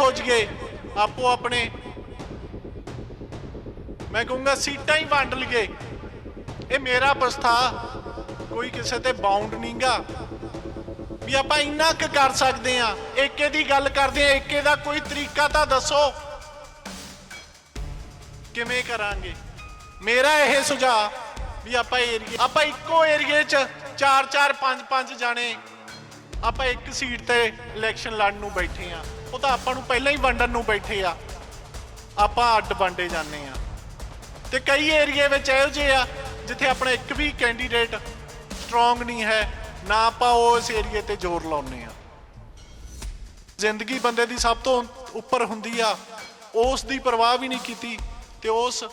ਹੋ ਜਗੇ ਆਪੋ ਆਪਣੇ। ਮੈਂ ਕਹੂੰਗਾ ਸੀਟਾਂ ਹੀ ਵੰਡ ਲਈਏ। ਇਹ ਮੇਰਾ ਪ੍ਰਸਤਾ ਕੋਈ ਕਿਸੇ ਤੇ ਬਾਉਂਡ ਨਹੀਂਗਾ। ਵੀ ਆਪਾਂ ਇੰਨਾ ਕੁ ਕਰ ਸਕਦੇ ਆ ਏਕੇ ਦੀ ਗੱਲ ਕਰਦੇ ਆ ਏਕੇ ਦਾ ਕੋਈ ਤਰੀਕਾ ਤਾਂ ਦੱਸੋ। ਕਿਵੇਂ ਕਰਾਂਗੇ? ਮੇਰਾ ਇਹ ਸੁਝਾਅ ਵੀ ਆਪਾਂ ਏਰੀਏ ਆਪਾਂ ਇੱਕੋ ਏਰੀਏ 'ਚ 4 4 5 5 ਜਾਣੇ ਆਪਾਂ ਇੱਕ ਸੀਟ ਤੇ ਇਲੈਕਸ਼ਨ ਲੜਨ ਨੂੰ ਬੈਠੇ ਆ ਉਹ ਤਾਂ ਆਪਾਂ ਨੂੰ ਪਹਿਲਾਂ ਹੀ ਵੰਡਣ ਨੂੰ ਬੈਠੇ ਆ। ਆਪਾਂ ਅੱਡ ਵੰਡੇ ਜਾਂਦੇ ਆ ਤੇ ਕਈ ਏਰੀਏ ਵਿੱਚ ਇਹੋ ਜਿਹੇ ਆ, ਜਿੱਥੇ ਆਪਣਾ ਇੱਕ ਵੀ ਕੈਂਡੀਡੇਟ ਸਟਰੋਂਗ ਨਹੀਂ ਹੈ, ਨਾ ਆਪਾਂ ਉਸ ਏਰੀਏ ਤੇ ਜ਼ੋਰ ਲਾਉਂਦੇ ਆ ਜ਼ਿੰਦਗੀ ਬੰਦੇ ਦੀ ਸਭ ਤੋਂ ਉੱਪਰ ਹੁੰਦੀ ਆ। ਉਸ ਦੀ ਪਰਵਾਹ ਵੀ ਨਹੀਂ ਕੀਤੀ ਤੇ ਉਸ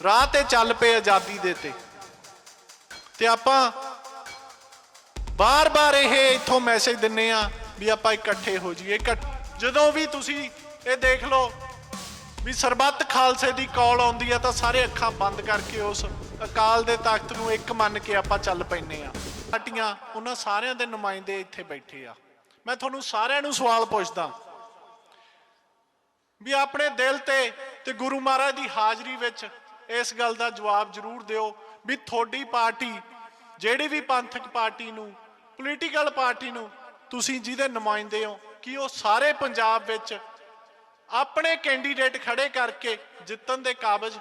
ਰਾਹ ਤੇ ਚੱਲ ਪਏ ਆਜ਼ਾਦੀ ਦੇ ਤੇ। ਤੇ ਆਪਾਂ ਬਾਰ-ਬਾਰ ਇਹ ਇੱਥੋਂ ਮੈਸੇਜ ਦਿੰਨੇ ਆ ਵੀ ਆਪਾਂ ਇਕੱਠੇ ਹੋ ਜਾਈਏ। ਇਕੱਠ- ਜਦੋਂ ਵੀ ਤੁਸੀਂ ਇਹ ਦੇਖ ਲਓ ਵੀ ਸਰਬੱਤ ਖਾਲਸੇ ਦੀ ਕਾਲ ਆਉਂਦੀ ਆ ਤਾਂ ਸਾਰੇ ਅੱਖਾਂ ਬੰਦ ਕਰਕੇ ਉਸ ਅਕਾਲ ਦੇ ਤਖਤ ਨੂੰ ਇੱਕ ਮੰਨ ਕੇ ਆਪਾਂ ਚੱਲ ਪੈਨੇ ਆ। ਪਾਰਟੀਆਂ ਉਹਨਾਂ ਸਾਰਿਆਂ ਦੇ ਨੁਮਾਇੰਦੇ ਇੱਥੇ ਬੈਠੇ ਆ। ਮੈਂ ਤੁਹਾਨੂੰ ਸਾਰਿਆਂ ਨੂੰ ਸਵਾਲ ਪੁੱਛਦਾ ਵੀ ਆਪਣੇ ਦਿਲ ਤੇ ਤੇ ਗੁਰੂ ਮਹਾਰਾਜ ਦੀ ਹਾਜ਼ਰੀ ਵਿੱਚ ਇਸ ਗੱਲ ਦਾ ਜਵਾਬ ਜ਼ਰੂਰ ਦਿਓ ਵੀ ਤੁਹਾਡੀ ਪਾਰਟੀ ਜਿਹੜੀ ਵੀ ਪੰਥਕ ਪਾਰਟੀ ਨੂੰ ਪੋਲੀਟੀਕਲ ਪਾਰਟੀ ਨੂੰ ਤੁਸੀਂ ਜਿਹਦੇ ਨੁਮਾਇੰਦੇ ਹੋ, ਕਿ ਉਹ ਸਾਰੇ ਪੰਜਾਬ ਵਿੱਚ ਆਪਣੇ ਕੈਂਡੀਡੇਟ ਖੜੇ ਕਰਕੇ ਜਿੱਤਣ ਦੇ ਕਾਬਜ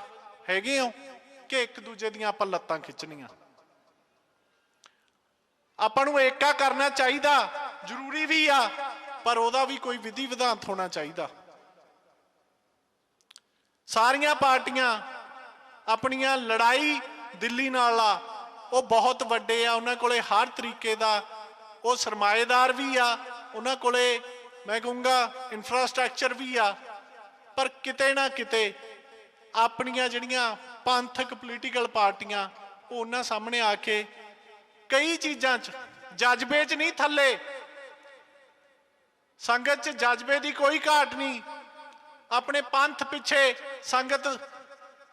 ਹੈਗੇ ਹੋ ਕਿ ਇੱਕ ਦੂਜੇ ਦੀਆਂ ਆਪਾਂ ਲੱਤਾਂ ਖਿੱਚਣੀਆਂ? ਆਪਾਂ ਨੂੰ ਏਕਾ ਕਰਨਾ ਚਾਹੀਦਾ, ਜ਼ਰੂਰੀ ਵੀ ਆ, ਪਰ ਉਹਦਾ ਵੀ ਕੋਈ ਵਿਧੀ ਵਿਧਾਨ ਹੋਣਾ ਚਾਹੀਦਾ। ਸਾਰੀਆਂ ਪਾਰਟੀਆਂ ਆਪਣੀਆਂ ਲੜਾਈ ਦਿੱਲੀ ਨਾਲ ਆ ਉਹ ਬਹੁਤ ਵੱਡੇ ਆ, ਉਹਨਾਂ ਕੋਲੇ ਹਰ ਤਰੀਕੇ ਦਾ। ਉਹ ਸਰਮਾਏਦਾਰ ਵੀ ਆ, ਉਹਨਾਂ ਕੋਲੇ ਮੈਂ ਕਹੂੰਗਾ ਇਨਫਰਾਸਟ੍ਰਕਚਰ ਵੀ ਆ। ਪਰ ਕਿਤੇ ਨਾ ਕਿਤੇ ਆਪਣੀਆਂ ਜਿਹੜੀਆਂ ਪੰਥਕ ਪੋਲੀਟੀਕਲ ਪਾਰਟੀਆਂ, ਉਹ ਉਹਨਾਂ ਸਾਹਮਣੇ ਆ ਕੇ ਕਈ ਚੀਜ਼ਾਂ 'ਚ ਜਜ਼ਬੇ 'ਚ ਨਹੀਂ ਥੱਲੇ। ਸੰਗਤ 'ਚ ਜਜ਼ਬੇ ਦੀ ਕੋਈ ਘਾਟ ਨਹੀਂ। ਆਪਣੇ ਪੰਥ ਪਿੱਛੇ ਸੰਗਤ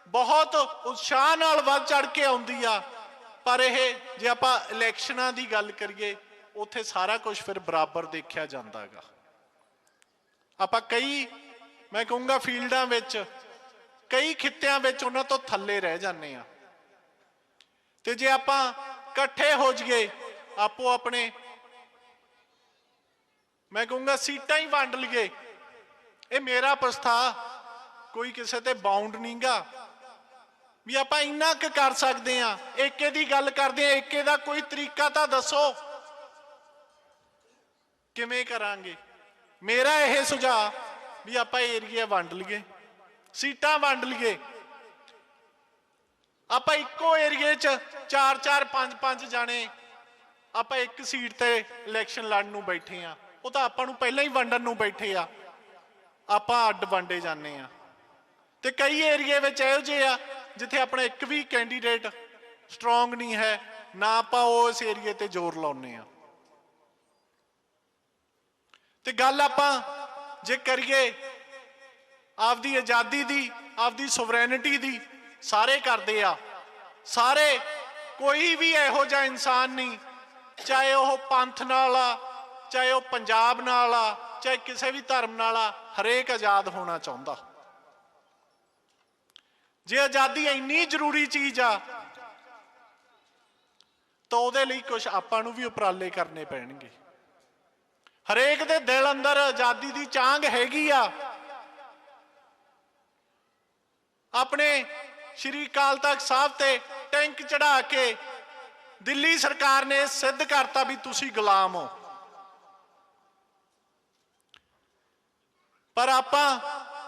ਬਹੁਤ ਉਤਸ਼ਾਹ ਨਾਲ ਵੱਧ ਚੜ ਕੇ ਆਉਂਦੀ ਆ। ਪਰ ਇਹ ਜੇ ਆਪਾਂ ਇਲੈਕਸ਼ਨਾਂ ਦੀ ਗੱਲ ਕਰੀਏ, ਉੱਥੇ ਸਾਰਾ ਕੁਝ ਫਿਰ ਬਰਾਬਰ ਦੇਖਿਆ ਜਾਂਦਾ ਹੈਗਾ ਆਪਾਂ ਕਈ, ਮੈਂ ਕਹੂੰਗਾ ਫੀਲਡਾਂ ਵਿੱਚ, ਕਈ ਖਿੱਤਿਆਂ ਵਿੱਚ ਉਹਨਾਂ ਤੋਂ ਥੱਲੇ ਰਹਿ ਜਾਂਦੇ ਆ ਤੇ ਜੇ ਆਪਾਂ ਇਕੱਠੇ ਹੋ ਜਾਈਏ, ਆਪੋ ਆਪਣੇ, ਮੈਂ ਕਹੂੰਗਾ ਸੀਟਾਂ ਹੀ ਵੰਡ ਲਈਏ, ਇਹ ਮੇਰਾ ਪ੍ਰਸਤਾਵ ਕੋਈ ਕਿਸੇ ਤੇ ਬਾਉਂਡ ਨਹੀਂਗਾ ਵੀ ਆਪਾਂ ਇੰਨਾ ਕੁ ਕਰ ਸਕਦੇ ਆ ਏਕੇ ਦੀ ਗੱਲ ਕਰਦੇ ਆ ਏਕੇ ਦਾ ਕੋਈ ਤਰੀਕਾ ਤਾਂ ਦੱਸੋ। ਕਿਵੇਂ ਕਰਾਂਗੇ? ਮੇਰਾ ਇਹ ਸੁਝਾਅ ਵੀ ਆਪਾਂ ਏਰੀਆ ਵੰਡ ਲਈਏ, ਸੀਟਾਂ ਵੰਡ ਲਈਏ। ਆਪਾਂ ਇੱਕੋ ਏਰੀਏ 'ਚ 4 4 5 5 ਜਾਣੇ ਆਪਾਂ ਇੱਕ ਸੀਟ ਤੇ ਇਲੈਕਸ਼ਨ ਲੜਨ ਨੂੰ ਬੈਠੇ ਆ ਉਹ ਤਾਂ ਆਪਾਂ ਨੂੰ ਪਹਿਲਾਂ ਹੀ ਵੰਡਣ ਨੂੰ ਬੈਠੇ ਆ। ਆਪਾਂ ਅੱਡ ਵੰਡੇ ਜਾਂਦੇ ਆ ਤੇ ਕਈ ਏਰੀਏ ਵਿੱਚ ਇਹੋ ਜਿਹੇ ਆ ਜਿੱਥੇ ਆਪਣਾ ਇੱਕ ਵੀ ਕੈਂਡੀਡੇਟ ਸਟਰੋਂਗ ਨਹੀਂ ਹੈ, ਨਾ ਆਪਾਂ ਉਸ ਏਰੀਏ ਤੇ ਜ਼ੋਰ ਲਾਉਨੇ ਆ ਤੇ ਗੱਲ ਆਪਾਂ ਜੇ ਕਰੀਏ ਆਪਦੀ ਆਜ਼ਾਦੀ ਦੀ, ਆਪਦੀ ਸੋਵਰੈਨਿਟੀ ਦੀ, ਸਾਰੇ ਕਰਦੇ ਆ। ਸਾਰੇ ਕੋਈ ਵੀ ਇਹੋ ਜਿਹਾ ਇਨਸਾਨ ਨਹੀਂ, ਚਾਹੇ ਉਹ ਪੰਥ ਨਾਲ ਆ, ਚਾਹੇ ਉਹ ਪੰਜਾਬ ਨਾਲ ਆ, ਚਾਹੇ ਕਿਸੇ ਵੀ ਧਰਮ ਨਾਲ ਆ, ਹਰੇਕ ਆਜ਼ਾਦ ਹੋਣਾ ਚਾਹੁੰਦਾ। ਜੇ ਆਜ਼ਾਦੀ ਇੰਨੀ ਜ਼ਰੂਰੀ ਚੀਜ਼ ਆ, ਤਾਂ ਉਹਦੇ ਲਈ ਕੁਝ ਆਪਾਂ ਨੂੰ ਵੀ ਉਪਰਾਲੇ ਕਰਨੇ ਪੈਣਗੇ। ਹਰੇਕ ਦੇ ਦਿਲ ਅੰਦਰ ਆਜ਼ਾਦੀ ਦੀ ਚਾਂਗ ਹੈਗੀ ਆ। ਆਪਣੇ ਸ਼੍ਰੀ ਅਕਾਲ ਤਖਤ ਸਾਹਿਬ ਤੇ ਟੈਂਕ ਚੜਾ ਕੇ ਦਿੱਲੀ ਸਰਕਾਰ ਨੇ ਸਿੱਧ ਕਰਤਾ ਵੀ ਤੁਸੀਂ ਗੁਲਾਮ ਹੋ। ਪਰ ਆਪਾਂ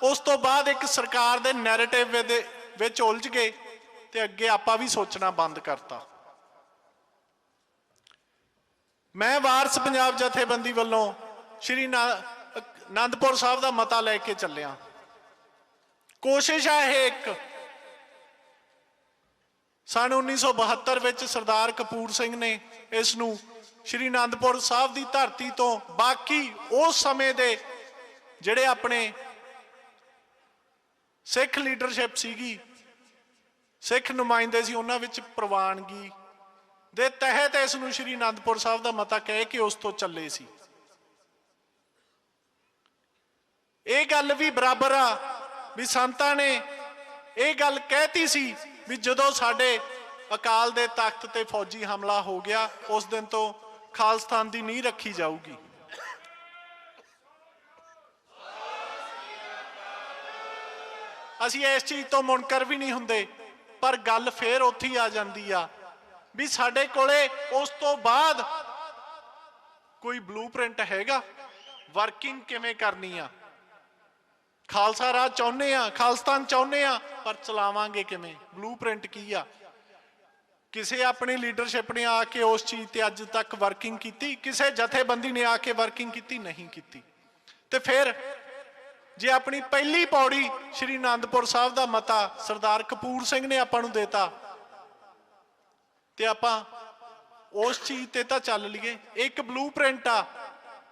ਉਸ ਤੋਂ ਬਾਅਦ ਇੱਕ ਸਰਕਾਰ ਦੇ ਨੈਰੇਟਿਵ ਦੇ ਵਿੱਚ ਉਲਝ ਗਏ ਤੇ ਅੱਗੇ ਆਪਾਂ ਵੀ ਸੋਚਣਾ ਬੰਦ ਕਰਤਾ। ਮੈਂ ਵਾਰਸ ਪੰਜਾਬ ਜਥੇਬੰਦੀ ਵੱਲੋਂ ਸ਼੍ਰੀ ਆਨੰਦਪੁਰ ਸਾਹਿਬ ਦਾ ਮਤਾ ਲੈ ਕੇ ਚੱਲਿਆ। ਕੋਸ਼ਿਸ਼ ਹੈ ਇਹ ਇੱਕ। ਸਨ 1972 ਵਿੱਚ ਸਰਦਾਰ ਕਪੂਰ ਸਿੰਘ ਨੇ ਇਸ ਨੂੰ ਸ਼੍ਰੀ ਆਨੰਦਪੁਰ ਸਾਹਿਬ ਦੀ ਧਰਤੀ ਤੋਂ ਬਾਕੀ ਉਸ ਸਮੇਂ ਦੇ ਜਿਹੜੇ ਆਪਣੇ ਸਿੱਖ ਲੀਡਰਸ਼ਿਪ ਸੀਗੀ। ਸਿੱਖ ਨੁਮਾਇੰਦੇ ਸੀ, ਉਹਨਾਂ ਵਿੱਚ ਪ੍ਰਵਾਨਗੀ ਦੇ ਤਹਿਤ ਇਸ ਨੂੰ ਸ਼੍ਰੀ ਅਨੰਦਪੁਰ ਸਾਹਿਬ ਦਾ ਮਤਾ ਕਹਿ ਕੇ ਉਸ ਤੋਂ ਚੱਲੇ ਸੀ। ਇਹ ਗੱਲ ਵੀ ਬਰਾਬਰ ਆ ਵੀ ਸੰਤਾਂ ਨੇ ਇਹ ਗੱਲ ਕਹਿਤੀ ਸੀ ਵੀ ਜਦੋਂ ਸਾਡੇ ਅਕਾਲ ਦੇ ਤਖਤ ਤੇ ਫੌਜੀ ਹਮਲਾ ਹੋ ਗਿਆ, ਉਸ ਦਿਨ ਤੋਂ ਖਾਲਸਤਾਨ ਦੀ ਨੀਂਹ ਰੱਖੀ ਜਾਊਗੀ। ਅਸੀਂ ਇਸ ਚੀਜ਼ ਤੋਂ ਮੁਨਕਰ ਵੀ ਨਹੀਂ ਹੁੰਦੇ, ਪਰ ਗੱਲ ਫੇਰ ਉੱਥੇ ਆ ਜਾਂਦੀ ਆ ਵੀ ਸਾਡੇ ਕੋਲੇ ਉਸ ਤੋਂ ਬਾਅਦ ਕੋਈ ਬਲੂਪ੍ਰਿੰਟ ਹੈਗਾ ਵਰਕਿੰਗ ਕਿਵੇਂ ਕਰਨੀ ਆ? ਖਾਲਸਾ ਰਾਜ ਚਾਹੁੰਦੇ ਆ, ਖਾਲਸਤਾਨ ਚਾਹੁੰਦੇ ਆ, ਪਰ ਚਲਾਵਾਂਗੇ ਕਿਵੇਂ? ਬਲੂਪ੍ਰਿੰਟ ਕੀ ਆ? ਕਿਸੇ ਆਪਣੀ ਲੀਡਰਸ਼ਿਪ ਨੇ ਆ ਕੇ ਉਸ ਚੀਜ਼ ਤੇ ਅੱਜ ਤੱਕ ਵਰਕਿੰਗ ਕੀਤੀ, ਕਿਸੇ ਜਥੇਬੰਦੀ ਨੇ ਆ ਕੇ ਵਰਕਿੰਗ ਕੀਤੀ, ਨਹੀਂ ਕੀਤੀ। ਤੇ ਫਿਰ ਜੇ ਆਪਣੀ ਪਹਿਲੀ ਪੌੜੀ ਸ਼੍ਰੀ ਅਨੰਦਪੁਰ ਸਾਹਿਬ ਦਾ ਮਤਾ ਸਰਦਾਰ ਕਪੂਰ ਸਿੰਘ ਨੇ ਆਪਾਂ ਨੂੰ ਦਿੱਤਾ, ਤੇ ਆਪਾਂ ਉਸ ਚੀਜ਼ ਤੇ ਤਾਂ ਚੱਲ ਲਈਏ। ਇੱਕ ਬਲੂਪ੍ਰਿੰਟ ਆ।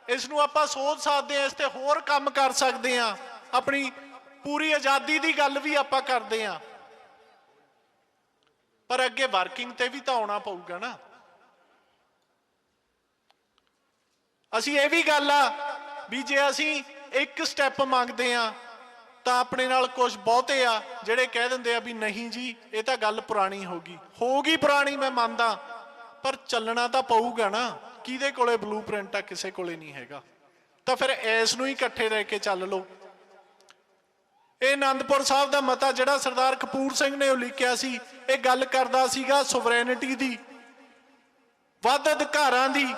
ਇਸ ਨੂੰ ਆਪਾਂ ਸੋਚ ਸਕਦੇ ਆ ਇਸ ਤੇ ਹੋਰ ਕੰਮ ਕਰ ਸਕਦੇ ਆ ਆਪਣੀ ਪੂਰੀ ਆਜ਼ਾਦੀ ਦੀ ਗੱਲ ਵੀ ਆਪਾਂ ਕਰਦੇ ਆ ਪਰ ਅੱਗੇ ਵਰਕਿੰਗ ਤੇ ਵੀ ਤਾਂ ਆਉਣਾ ਪਊਗਾ ਨਾ। ਅਸੀਂ ਇਹ ਵੀ ਗੱਲ ਆ ਵੀ ਜੇ ਅਸੀਂ ਇੱਕ ਸਟੈਪ ਮੰਗਦੇ ਆ, ਤਾਂ ਆਪਣੇ ਨਾਲ ਕੁਝ ਬਹੁਤੇ ਆ, ਜਿਹੜੇ ਕਹਿ ਦਿੰਦੇ ਆ ਵੀ ਨਹੀਂ ਜੀ, ਇਹ ਤਾਂ ਗੱਲ ਪੁਰਾਣੀ ਹੋ ਗਈ। ਹੋ ਗਈ ਪੁਰਾਣੀ, ਮੈਂ ਮੰਨਦਾ, ਪਰ ਚੱਲਣਾ ਤਾਂ ਪਊਗਾ ਨਾ। ਕਿਹਦੇ ਕੋਲੇ ਬਲੂਪ੍ਰਿੰਟ ਆ, ਕਿਸੇ ਕੋਲੇ ਨਹੀਂ ਹੈਗਾ। ਤਾਂ ਫਿਰ ਐਸ ਨੂੰ ਹੀ ਇਕੱਠੇ ਰਹਿ ਕੇ ਚੱਲ ਲਓ। ਇਹ ਆਨੰਦਪੁਰ ਸਾਹਿਬ ਦਾ ਮਤਾ, ਜਿਹੜਾ ਸਰਦਾਰ ਕਪੂਰ ਸਿੰਘ ਨੇ ਉਲੀਕਿਆ ਸੀ। ਇਹ ਗੱਲ ਕਰਦਾ ਸੀਗਾ ਸੋਵਰੇਨਿਟੀ ਦੀ, ਵੱਧ ਅਧਿਕਾਰਾਂ ਦੀ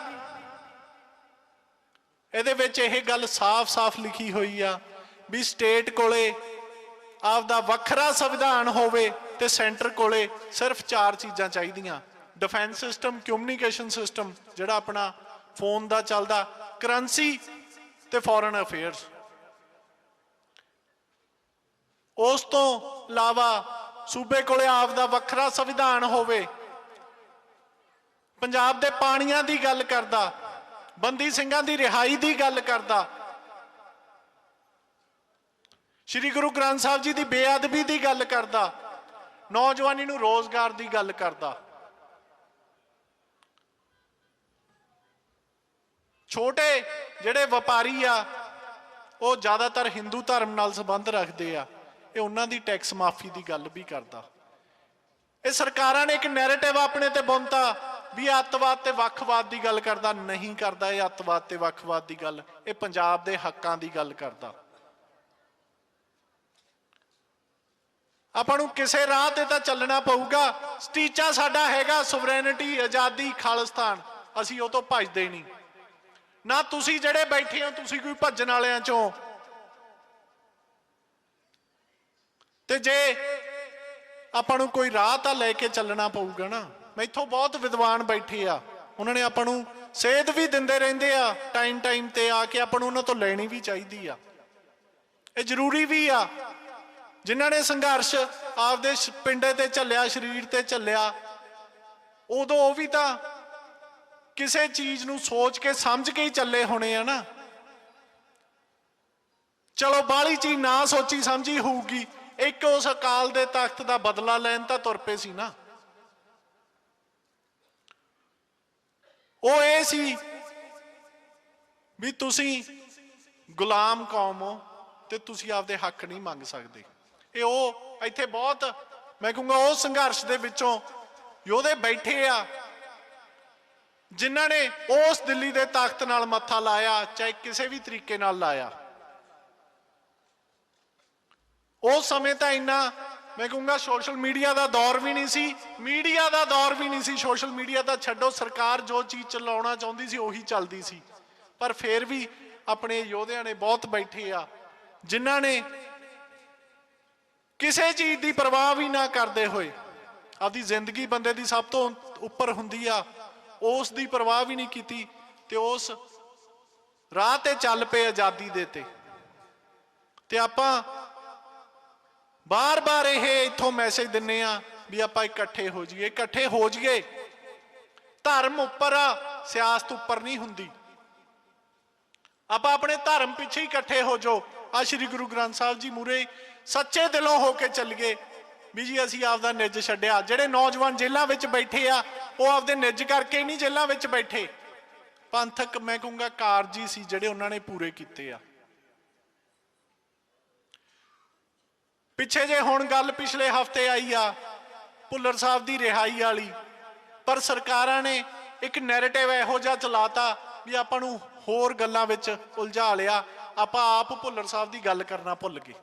ਇਹਦੇ ਵਿੱਚ ਇਹ ਗੱਲ ਸਾਫ਼-ਸਾਫ਼ ਲਿਖੀ ਹੋਈ ਆ ਵੀ ਸਟੇਟ ਕੋਲੇ ਆਪਦਾ ਵੱਖਰਾ ਸੰਵਿਧਾਨ ਹੋਵੇ ਤੇ ਸੈਂਟਰ ਕੋਲੇ ਸਿਰਫ ਚਾਰ ਚੀਜ਼ਾਂ ਚਾਹੀਦੀਆਂ। ਡਿਫੈਂਸ ਸਿਸਟਮ, ਕਮਿਊਨੀਕੇਸ਼ਨ ਸਿਸਟਮ, ਜਿਹੜਾ ਆਪਣਾ ਫੋਨ ਦਾ ਚੱਲਦਾ, ਕਰੰਸੀ ਤੇ ਫੋਰਨ ਅਫੇਅਰਸ। ਉਸ ਤੋਂ ਇਲਾਵਾ ਸੂਬੇ ਕੋਲੇ ਆਪਦਾ ਵੱਖਰਾ ਸੰਵਿਧਾਨ ਹੋਵੇ, ਪੰਜਾਬ ਦੇ ਪਾਣੀਆਂ ਦੀ ਗੱਲ ਕਰਦਾ ਬੰਦੀ ਸਿੰਘਾਂ ਦੀ ਰਿਹਾਈ ਦੀ ਗੱਲ ਕਰਦਾ। ਸ੍ਰੀ ਗੁਰੂ ਗ੍ਰੰਥ ਸਾਹਿਬ ਜੀ ਦੀ ਬੇਅਦਬੀ ਦੀ ਗੱਲ ਕਰਦਾ। ਨੌਜਵਾਨੀ ਨੂੰ ਰੋਜ਼ਗਾਰ ਦੀ ਗੱਲ ਕਰਦਾ। ਛੋਟੇ ਜਿਹੜੇ ਵਪਾਰੀ ਆ, ਉਹ ਜ਼ਿਆਦਾਤਰ ਹਿੰਦੂ ਧਰਮ ਨਾਲ ਸੰਬੰਧ ਰੱਖਦੇ ਆ। ਇਹ ਉਹਨਾਂ ਦੀ ਟੈਕਸ ਮਾਫੀ ਦੀ ਗੱਲ ਵੀ ਕਰਦਾ। ਇਹ ਸਰਕਾਰਾਂ ਨੇ ਇੱਕ ਨੈਰੇਟਿਵ ਆਪਣੇ ਤੇ ਬੁਣਤਾ। ਵੀ ਅੱਤਵਾਦ ਤੇ ਵੱਖਵਾਦ ਦੀ ਗੱਲ ਕਰਦਾ, ਨਹੀਂ ਕਰਦਾ ਇਹ ਅੱਤਵਾਦ ਤੇ ਵੱਖਵਾਦ ਦੀ ਗੱਲ। ਇਹ ਪੰਜਾਬ ਦੇ ਹੱਕਾਂ ਦੀ ਗੱਲ ਕਰਦਾ। ਆਪਾਂ ਨੂੰ ਕਿਸੇ ਰਾਹ ਤੇ ਤਾਂ ਚੱਲਣਾ ਪਊਗਾ। ਸਟੀਚਾ ਸਾਡਾ ਹੈਗਾ ਸੋਵਰੇਨਿਟੀ, ਆਜ਼ਾਦੀ, ਖਾਲਿਸਤਾਨ। ਅਸੀਂ ਉਹ ਤੋਂ ਭੱਜਦੇ ਨਹੀਂ। ਨਾ ਤੁਸੀਂ ਜਿਹੜੇ ਬੈਠੇ ਹੋ, ਤੁਸੀਂ ਕੋਈ ਭੱਜਣ ਵਾਲਿਆਂ ਚੋਂ। ਤੇ ਜੇ ਆਪਾਂ ਨੂੰ ਕੋਈ ਰਾਹ ਤਾਂ ਲੈ ਕੇ ਚੱਲਣਾ ਪਊਗਾ ਨਾ। ਮੈਥੋਂ ਬਹੁਤ ਵਿਦਵਾਨ ਬੈਠੇ ਆ। ਉਹਨਾਂ ਨੇ ਆਪਾਂ ਨੂੰ ਸੇਧ ਵੀ ਦਿੰਦੇ ਰਹਿੰਦੇ ਆ ਟਾਈਮ ਟਾਈਮ ਤੇ ਆ ਕੇ ਆਪਾਂ ਨੂੰ ਉਹਨਾਂ ਤੋਂ ਲੈਣੀ ਵੀ ਚਾਹੀਦੀ ਆ। ਇਹ ਜ਼ਰੂਰੀ ਵੀ ਆ। ਜਿਨ੍ਹਾਂ ਨੇ ਸੰਘਰਸ਼ ਆਪਦੇ ਸ਼- ਪਿੰਡੇ ਤੇ ਝੱਲਿਆ, ਸਰੀਰ ਤੇ ਝੱਲਿਆ, ਉਦੋਂ ਉਹ ਵੀ ਤਾਂ ਕਿਸੇ ਚੀਜ਼ ਨੂੰ ਸੋਚ ਕੇ, ਸਮਝ ਕੇ ਹੀ ਚੱਲੇ ਹੋਣੇ ਆ ਨਾ। ਚਲੋ ਬਾਹਲੀ ਚੀਜ਼ ਨਾ ਸੋਚੀ, ਸਮਝੀ ਹੋਊਗੀ। ਇੱਕ ਉਸ ਅਕਾਲ ਦੇ ਤਖਤ ਦਾ ਬਦਲਾ ਲੈਣ ਤਾਂ ਤੁਰ ਪਏ ਸੀ ਨਾ। ਉਹ ਇਹ ਸੀ ਵੀ ਤੁਸੀਂ ਗੁਲਾਮ ਕੌਮ ਹੋ ਤੇ ਤੁਸੀਂ ਆਪਦੇ ਹੱਕ ਨਹੀਂ ਮੰਗ ਸਕਦੇ। ਇਹ ਉਹ ਇੱਥੇ ਬਹੁਤ, ਮੈਂ ਕਹੂੰਗਾ ਉਹ ਸੰਘਰਸ਼ ਦੇ ਵਿੱਚੋਂ ਯੋਧੇ ਬੈਠੇ ਆ, ਜਿਨ੍ਹਾਂ ਨੇ ਉਸ ਦਿੱਲੀ ਦੇ ਤਾਕਤ ਨਾਲ ਮੱਥਾ ਲਾਇਆ, ਚਾਹੇ ਕਿਸੇ ਵੀ ਤਰੀਕੇ ਨਾਲ ਲਾਇਆ। ਉਸ ਸਮੇਂ ਤਾਂ ਇੰਨਾ ਮੈਂ ਕਹੂੰਗਾ ਸੋਸ਼ਲ ਮੀਡੀਆ ਦਾ ਦੌਰ ਵੀ ਨਹੀਂ ਸੀ, ਮੀਡੀਆ ਦਾ ਦੌਰ ਵੀ ਨਹੀਂ ਸੀ, ਸੋਸ਼ਲ ਮੀਡੀਆ ਤਾਂ ਛੱਡੋ, ਸਰਕਾਰ ਜੋ ਚੀਜ਼ ਚਲਾਉਣਾ ਚਾਹੁੰਦੀ ਸੀ ਉਹੀ ਚੱਲਦੀ ਸੀ। ਪਰ ਫਿਰ ਵੀ ਆਪਣੇ ਯੋਧਿਆਂ ਨੇ ਬਹੁਤ ਬੈਠੇ ਆ, ਜਿਨ੍ਹਾਂ ਨੇ ਕਿਸੇ ਚੀਜ਼ ਦੀ ਪਰਵਾਹ ਵੀ ਨਾ ਕਰਦੇ ਹੋਏ, ਆਪਦੀ ਜ਼ਿੰਦਗੀ ਬੰਦੇ ਦੀ ਸਭ ਤੋਂ ਉੱਪਰ ਹੁੰਦੀ ਆ, ਉਸ ਦੀ ਪਰਵਾਹ ਵੀ ਨਹੀਂ ਕੀਤੀ ਤੇ ਉਸ ਰਾਹ ਤੇ ਚੱਲ ਪਏ ਆਜ਼ਾਦੀ ਦੇ ਤੇ। ਤੇ ਆਪਾਂ ਬਾਰ-ਬਾਰ ਇਹ ਇੱਥੋਂ ਮੈਸੇਜ ਦਿੰਨੇ ਆ ਵੀ ਆਪਾਂ ਇਕੱਠੇ ਹੋ ਜਾਈਏ, ਇਕੱਠੇ ਹੋ ਜਾਈਏ। ਧਰਮ ਉੱਪਰ ਆ ਸਿਆਸਤ ਉੱਪਰ ਨਹੀਂ ਹੁੰਦੀ। ਆਪਾਂ ਆਪਣੇ ਧਰਮ ਪਿੱਛੇ ਇਕੱਠੇ ਹੋ ਜਾਓ। ਆ ਸ਼੍ਰੀ ਗੁਰੂ ਗ੍ਰੰਥ ਸਾਹਿਬ ਜੀ ਮੂਰੇ ਸੱਚੇ ਦਿਲੋਂ ਹੋ ਕੇ ਚੱਲੀਏ। ਵੀ ਜੀ ਅਸੀਂ ਆਪਦਾ ਨਿੱਜ ਛੱਡਿਆ। ਜਿਹੜੇ ਨੌਜਵਾਨ ਜੇਲ੍ਹਾਂ ਵਿੱਚ ਬੈਠੇ ਆ, ਉਹ ਆਪਦੇ ਨਿੱਜ ਕਰਕੇ ਨਹੀਂ ਜੇਲ੍ਹਾਂ ਵਿੱਚ ਬੈਠੇ। ਪੰਥਕ, ਮੈਂ ਕਹੂੰਗਾ ਕਾਰਜੀ ਸੀ ਜਿਹੜੇ ਉਹਨਾਂ ਨੇ ਪੂਰੇ ਕੀਤੇ ਆ। ਪਿੱਛੇ ਜੇ ਹੁਣ ਗੱਲ ਪਿਛਲੇ ਹਫ਼ਤੇ ਆਈ ਆ, ਭੁੱਲਰ ਸਾਹਿਬ ਦੀ ਰਿਹਾਈ ਵਾਲੀ, ਪਰ ਸਰਕਾਰਾਂ ਨੇ ਇੱਕ ਨੈਰੇਟਿਵ ਇਹੋ ਜਿਹਾ ਚਲਾਤਾ ਵੀ ਆਪਾਂ ਨੂੰ ਹੋਰ ਗੱਲਾਂ ਵਿੱਚ ਉਲਝਾ ਲਿਆ, ਆਪਾਂ ਆਪ ਭੁੱਲਰ ਸਾਹਿਬ ਦੀ ਗੱਲ ਕਰਨਾ ਭੁੱਲ ਗਏ।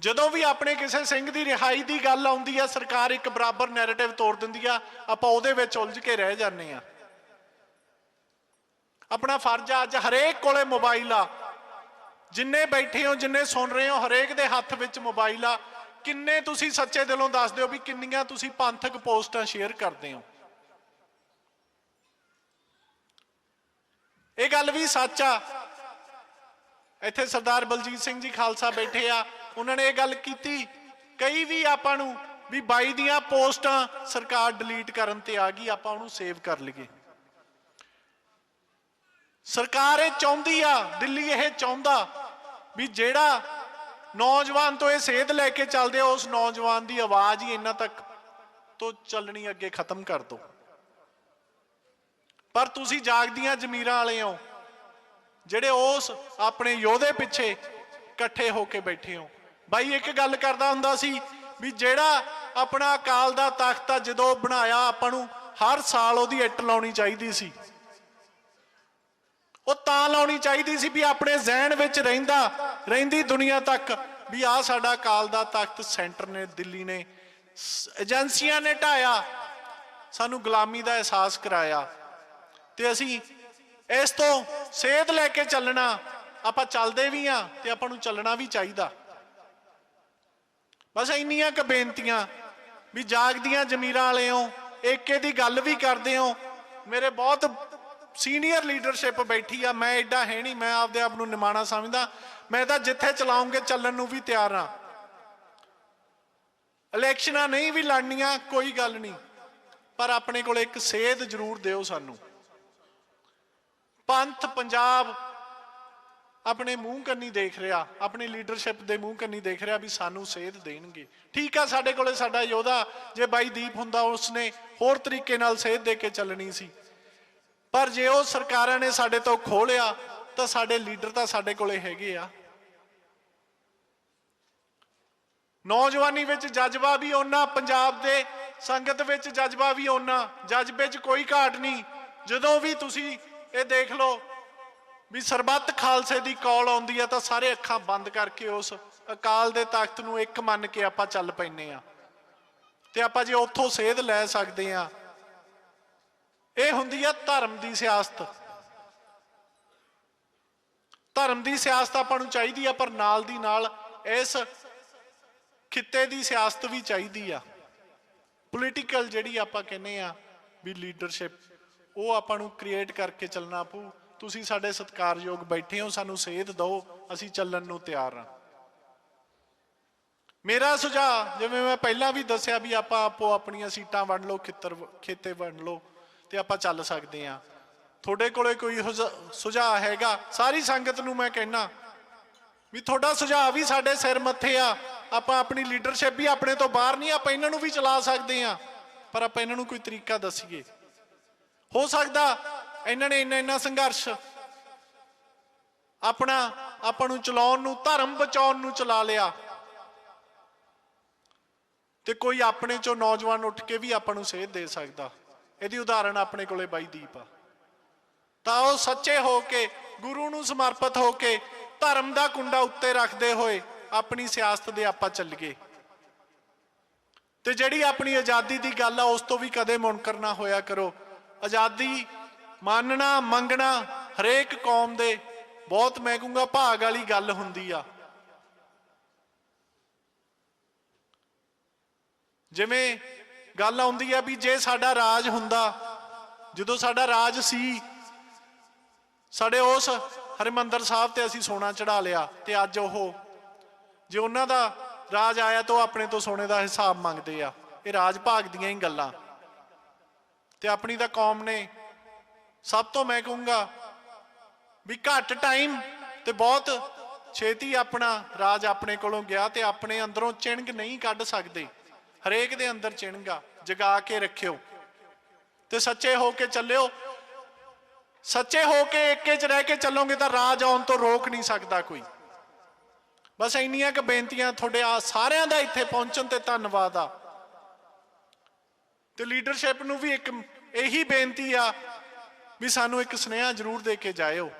ਜਦੋਂ ਵੀ ਆਪਣੇ ਕਿਸੇ ਸਿੰਘ ਦੀ ਰਿਹਾਈ ਦੀ ਗੱਲ ਆਉਂਦੀ ਆ, ਸਰਕਾਰ ਇੱਕ ਬਰਾਬਰ ਨੈਰੇਟਿਵ ਤੋੜ ਦਿੰਦੀ ਆ, ਆਪਾਂ ਉਹਦੇ ਵਿੱਚ ਉਲਝ ਕੇ ਰਹਿ ਜਾਂਦੇ ਆ। ਆਪਣਾ ਫਰਜ਼ ਆ, ਅੱਜ ਹਰੇਕ ਕੋਲੇ ਮੋਬਾਈਲ ਆ ਜਿੰਨੇ ਬੈਠੇ ਹੋ, ਜਿੰਨੇ ਸੁਣ ਰਹੇ ਹੋ, ਹਰੇਕ ਦੇ ਹੱਥ ਵਿੱਚ ਮੋਬਾਈਲ ਆ, ਕਿੰਨੇ ਤੁਸੀਂ ਸੱਚੇ ਦਿਲੋਂ ਦੱਸ ਦਿਓ ਵੀ ਕਿੰਨੀਆਂ ਤੁਸੀਂ ਪੰਥਕ ਪੋਸਟਾਂ ਸ਼ੇਅਰ ਕਰਦੇ ਹੋ? ਇਹ ਗੱਲ ਵੀ ਸੱਚ ਆ। ਇੱਥੇ ਸਰਦਾਰ ਬਲਜੀਤ ਸਿੰਘ ਜੀ ਖਾਲਸਾ ਬੈਠੇ ਆ, ਉਹਨਾਂ ਨੇ ਇਹ ਗੱਲ ਕੀਤੀ। ਕਈ ਵੀ ਆਪਾਂ ਨੂੰ ਵੀ ਬਾਈ ਦੀਆਂ ਪੋਸਟਾਂ ਸਰਕਾਰ ਡਿਲੀਟ ਕਰਨ ਤੇ ਆ ਗਈ, ਆਪਾਂ ਉਹਨੂੰ ਸੇਵ ਕਰ ਲਈਏ। ਸਰਕਾਰ ਇਹ ਚਾਹੁੰਦੀ ਆ, ਦਿੱਲੀ ਇਹ ਚਾਹੁੰਦਾ ਵੀ ਜਿਹੜਾ ਨੌਜਵਾਨ ਤੋਂ ਇਹ ਸੇਧ ਲੈ ਕੇ ਚੱਲਦੇ ਆ, ਉਸ ਨੌਜਵਾਨ ਦੀ ਆਵਾਜ਼ ਹੀ ਇਹਨਾਂ ਤੱਕ ਤੋਂ ਚੱਲਣੀ ਅੱਗੇ ਖਤਮ ਕਰ ਦੋ। ਪਰ ਤੁਸੀਂ ਜਾਗਦੀਆਂ ਜ਼ਮੀਰਾਂ ਵਾਲੇ ਹੋ, ਜਿਹੜੇ ਉਸ ਆਪਣੇ ਯੋਧੇ ਪਿੱਛੇ ਇਕੱਠੇ ਹੋ ਕੇ ਬੈਠੇ ਹੋ। ਬਾਈ, ਇੱਕ ਗੱਲ ਕਰਦਾ ਹੁੰਦਾ ਸੀ ਵੀ ਜਿਹੜਾ ਆਪਣਾ ਅਕਾਲ ਦਾ ਤਖਤ ਆ, ਜਦੋਂ ਬਣਾਇਆ ਆਪਾਂ ਨੂੰ, ਹਰ ਸਾਲ ਉਹਦੀ ਇੱਟ ਲਾਉਣੀ ਚਾਹੀਦੀ ਸੀ। ਉਹ ਤਾਂ ਲਾਉਣੀ ਚਾਹੀਦੀ ਸੀ ਵੀ ਆਪਣੇ ਜ਼ਿਹਨ ਵਿੱਚ ਰਹਿੰਦਾ, ਰਹਿੰਦੀ ਦੁਨੀਆ ਤੱਕ ਵੀ ਆ ਸਾਡਾ ਕਾਲ ਦਾ ਤਖਤ ਸੈਂਟਰ ਨੇ, ਦਿੱਲੀ ਨੇ ਏਜੰਸੀਆਂ ਨੇ ਢਾਇਆ, ਸਾਨੂੰ ਗੁਲਾਮੀ ਦਾ ਅਹਿਸਾਸ ਕਰਾਇਆ। ਤੇ ਅਸੀਂ ਇਸ ਤੋਂ ਸੇਧ ਲੈ ਕੇ ਚੱਲਣਾ, ਆਪਾਂ ਚੱਲਦੇ ਵੀ ਆ ਤੇ ਆਪਾਂ ਨੂੰ ਚੱਲਣਾ ਵੀ ਚਾਹੀਦਾ। ਬਸ ਇੰਨੀਆਂ ਕ ਬੇਨਤੀਆਂ ਵੀ ਜਾਗਦੀਆਂ ਜ਼ਮੀਰਾਂ ਵਾਲੇ ਹੋ ਏਕੇ ਦੀ ਗੱਲ ਵੀ ਕਰਦੇ ਹੋ, ਮੇਰੇ ਬਹੁਤ ਸੀਨੀਅਰ ਲੀਡਰਸ਼ਿਪ ਬੈਠੀ ਆ, ਮੈਂ ਐਡਾ ਹੈ ਨਹੀਂ, ਮੈਂ ਆਪਦੇ ਆਪ ਨੂੰ ਨਿਮਾਣਾ ਸਮਝਦਾ। ਮੈਂ ਤਾਂ ਜਿੱਥੇ ਚਲਾਉਂਗੇ ਚੱਲਣ ਨੂੰ ਵੀ ਤਿਆਰ ਆ। ਇਲੈਕਸ਼ਨਾਂ ਨਹੀਂ ਵੀ ਲੜਨੀਆਂ, ਕੋਈ ਗੱਲ ਨਹੀਂ। ਪਰ ਆਪਣੇ ਕੋਲ ਇੱਕ ਸੇਧ ਜ਼ਰੂਰ ਦਿਓ ਸਾਨੂੰ। ਪੰਥ ਪੰਜਾਬ ਆਪਣੇ ਮੂੰਹ ਕੰਨੀ ਦੇਖ ਰਿਹਾ, ਆਪਣੀ ਲੀਡਰਸ਼ਿਪ ਦੇ ਮੂੰਹ ਕੰਨੀ ਦੇਖ ਰਿਹਾ ਵੀ ਸਾਨੂੰ ਸੇਧ ਦੇਣਗੇ। ਠੀਕ ਆ, ਸਾਡੇ ਕੋਲੇ ਸਾਡਾ ਯੋਧਾ, ਜੇ ਬਾਈ ਦੀਪ ਹੁੰਦਾ, ਉਸਨੇ ਹੋਰ ਤਰੀਕੇ ਨਾਲ ਸੇਧ ਦੇ ਕੇ ਚੱਲਣੀ ਸੀ। ਪਰ ਜੇ ਉਹ ਸਰਕਾਰਾਂ ਨੇ ਸਾਡੇ ਤੋਂ ਖੋਲਿਆ, ਤਾਂ ਸਾਡੇ ਲੀਡਰ ਤਾਂ ਸਾਡੇ ਕੋਲੇ ਹੈਗੇ ਆ। ਨੌਜਵਾਨੀ ਵਿੱਚ ਜਜ਼ਬਾ ਵੀ ਉਹਨਾਂ ਪੰਜਾਬ ਦੇ ਸੰਗਤ ਵਿੱਚ ਜਜ਼ਬਾ ਵੀ ਉਹਨਾਂ ਜਜ਼ਬੇ 'ਚ ਕੋਈ ਘਾਟ ਨਹੀਂ। ਜਦੋਂ ਵੀ ਤੁਸੀਂ ਇਹ ਦੇਖ ਲਓ ਵੀ ਸਰਬੱਤ ਖਾਲਸੇ ਦੀ ਕਾਲ ਆਉਂਦੀ ਆ, ਤਾਂ ਸਾਰੇ ਅੱਖਾਂ ਬੰਦ ਕਰਕੇ ਉਸ ਅਕਾਲ ਦੇ ਤਖਤ ਨੂੰ ਇੱਕ ਮੰਨ ਕੇ ਆਪਾਂ ਚੱਲ ਪੈਨੇ ਆ। ਤੇ ਆਪਾਂ ਜੇ ਉੱਥੋਂ ਸੇਧ ਲੈ ਸਕਦੇ ਆ ਇਹ ਹੁੰਦੀ ਆ ਧਰਮ ਦੀ ਸਿਆਸਤ। ਧਰਮ ਦੀ ਸਿਆਸਤ ਆਪਾਂ ਨੂੰ ਚਾਹੀਦੀ ਆ, ਪਰ ਨਾਲ ਦੀ ਨਾਲ ਇਸ ਖਿੱਤੇ ਦੀ ਸਿਆਸਤ ਵੀ ਚਾਹੀਦੀ ਆ। ਪੋਲੀਟੀਕਲ ਜਿਹੜੀ ਆਪਾਂ ਕਹਿੰਦੇ ਆ ਵੀ ਲੀਡਰਸ਼ਿਪ ਉਹ ਆਪਾਂ ਨੂੰ ਕ੍ਰੀਏਟ ਕਰਕੇ ਚੱਲਣਾ ਪਊ। ਤੁਸੀਂ ਸਾਡੇ ਸਤਿਕਾਰਯੋਗ ਬੈਠੇ ਹੋ, ਸਾਨੂੰ ਸੇਧ ਦਿਓ, ਅਸੀਂ ਚੱਲਣ ਨੂੰ ਤਿਆਰ ਹਾਂ ਮੇਰਾ ਸੁਝਾਅ, ਜਿਵੇਂ ਮੈਂ ਪਹਿਲਾਂ ਵੀ ਦੱਸਿਆ ਵੀ ਆਪਾਂ ਆਪੋ ਆਪਣੀਆਂ ਸੀਟਾਂ ਵੰਡ ਲਓ, ਖੇਤਰ ਖੇਤੇ ਵੰਡ ਲਓ। ਤੇ ਆਪਾਂ ਚੱਲ ਸਕਦੇ ਹਾਂ। ਤੁਹਾਡੇ ਕੋਲੇ ਕੋਈ ਹੁਜ- ਸੁਝਾਅ ਹੈਗਾ? ਸਾਰੀ ਸੰਗਤ ਨੂੰ ਮੈਂ ਕਹਿਣਾ ਵੀ ਤੁਹਾਡਾ ਸੁਝਾਅ ਵੀ ਸਾਡੇ ਸਿਰ ਮੱਥੇ ਆ। ਆਪਾਂ ਆਪਣੀ ਲੀਡਰਸ਼ਿਪ ਵੀ ਆਪਣੇ ਤੋਂ ਬਾਹਰ ਨਹੀਂ, ਆਪਾਂ ਇਹਨਾਂ ਨੂੰ ਵੀ ਚਲਾ ਸਕਦੇ ਆ ਪਰ ਆਪਾਂ ਇਹਨਾਂ ਨੂੰ ਕੋਈ ਤਰੀਕਾ ਦੱਸੀਏ। ਹੋ ਸਕਦਾ ਇਹਨਾਂ ਨੇ ਇੰਨਾ ਇੰਨਾ ਸੰਘਰਸ਼ ਆਪਣਾ, ਆਪਾਂ ਨੂੰ ਚਲਾਉਣ ਨੂੰ, ਧਰਮ ਬਚਾਉਣ ਨੂੰ ਚਲਾ ਲਿਆ। ਤੇ ਕੋਈ ਆਪਣੇ ਚੋਂ ਨੌਜਵਾਨ ਉੱਠ ਕੇ ਵੀ ਆਪਾਂ ਨੂੰ ਸੇਧ ਦੇ ਸਕਦਾ। ਇਹਦੀ ਉਦਾਹਰਣ ਆਪਣੇ ਕੋਲੇ ਬਾਈ ਦੀਪ ਆ। ਤਾਂ ਉਹ ਸੱਚੇ ਹੋ ਕੇ, ਗੁਰੂ ਨੂੰ ਸਮਰਪਿਤ ਹੋ ਕੇ ਧਰਮ ਦਾ ਕੁੰਡਾ ਉੱਤੇ ਰੱਖਦੇ ਹੋਏ ਆਪਣੀ ਸਿਆਸਤ ਦੇ ਆਪਾਂ ਚੱਲੀਏ ਤੇ ਜਿਹੜੀ ਆਪਣੀ ਆਜ਼ਾਦੀ ਦੀ ਗੱਲ ਆ, ਉਸ ਤੋਂ ਵੀ ਕਦੇ ਮੁਨਕਰ ਨਾ ਹੋਇਆ ਕਰੋ। ਆਜ਼ਾਦੀ ਮੰਨਣਾ, ਮੰਗਣਾ ਹਰੇਕ ਕੌਮ ਦੇ ਬਹੁਤ ਮੈਂ ਕਹੂੰਗਾ ਭਾਗ ਵਾਲੀ ਗੱਲ ਹੁੰਦੀ ਆ। ਜਿਵੇਂ ਗੱਲ ਆਉਂਦੀ ਹੈ ਵੀ ਜੇ ਸਾਡਾ ਰਾਜ ਹੁੰਦਾ, ਜਦੋਂ ਸਾਡਾ ਰਾਜ ਸੀ, ਸਾਡੇ ਉਸ ਹਰਿਮੰਦਰ ਸਾਹਿਬ ਤੇ ਅਸੀਂ ਸੋਨਾ ਚੜਾ ਲਿਆ ਤੇ ਅੱਜ ਉਹ ਜੇ ਉਹਨਾਂ ਦਾ ਰਾਜ ਆਇਆ ਤਾਂ ਉਹ ਆਪਣੇ ਤੋਂ ਸੋਨੇ ਦਾ ਹਿਸਾਬ ਮੰਗਦੇ ਆ। ਇਹ ਰਾਜ ਭਾਗ ਦੀਆਂ ਹੀ ਗੱਲਾਂ। ਤੇ ਆਪਣੀ ਤਾਂ ਕੌਮ ਨੇ ਸਭ ਤੋਂ ਮੈਂ ਕਹੂੰਗਾ ਵੀ ਘੱਟ ਟਾਈਮ ਤੇ ਬਹੁਤ ਛੇਤੀ ਆਪਣਾ ਰਾਜ ਆਪਣੇ ਕੋਲੋਂ ਗਿਆ ਤੇ ਆਪਣੇ ਅੰਦਰੋਂ ਚਿਣਗ ਨਹੀਂ ਕੱਢ ਸਕਦੇ। ਹਰੇਕ ਦੇ ਅੰਦਰ ਚਿਣਗਾ ਜਗਾ ਕੇ ਰੱਖਿਓ ਤੇ ਸੱਚੇ ਹੋ ਕੇ ਚੱਲਿਓ। ਸੱਚੇ ਹੋ ਕੇ ਏਕੇ 'ਚ ਰਹਿ ਕੇ ਚੱਲੋਗੇ ਤਾਂ ਰਾਜ ਆਉਣ ਤੋਂ ਰੋਕ ਨਹੀਂ ਸਕਦਾ ਕੋਈ। ਬਸ ਇੰਨੀਆਂ ਕੁ ਬੇਨਤੀਆਂ ਤੁਹਾਡੇ ਆ ਸਾਰਿਆਂ ਦਾ ਇੱਥੇ ਪਹੁੰਚਣ ਤੇ ਧੰਨਵਾਦ ਆ। ਤੇ ਲੀਡਰਸ਼ਿਪ ਨੂੰ ਵੀ ਇੱਕ ਇਹੀ ਬੇਨਤੀ ਆ ਵੀ ਸਾਨੂੰ ਇੱਕ ਸੁਨੇਹਾ ਜ਼ਰੂਰ ਦੇ ਕੇ ਜਾਇਓ।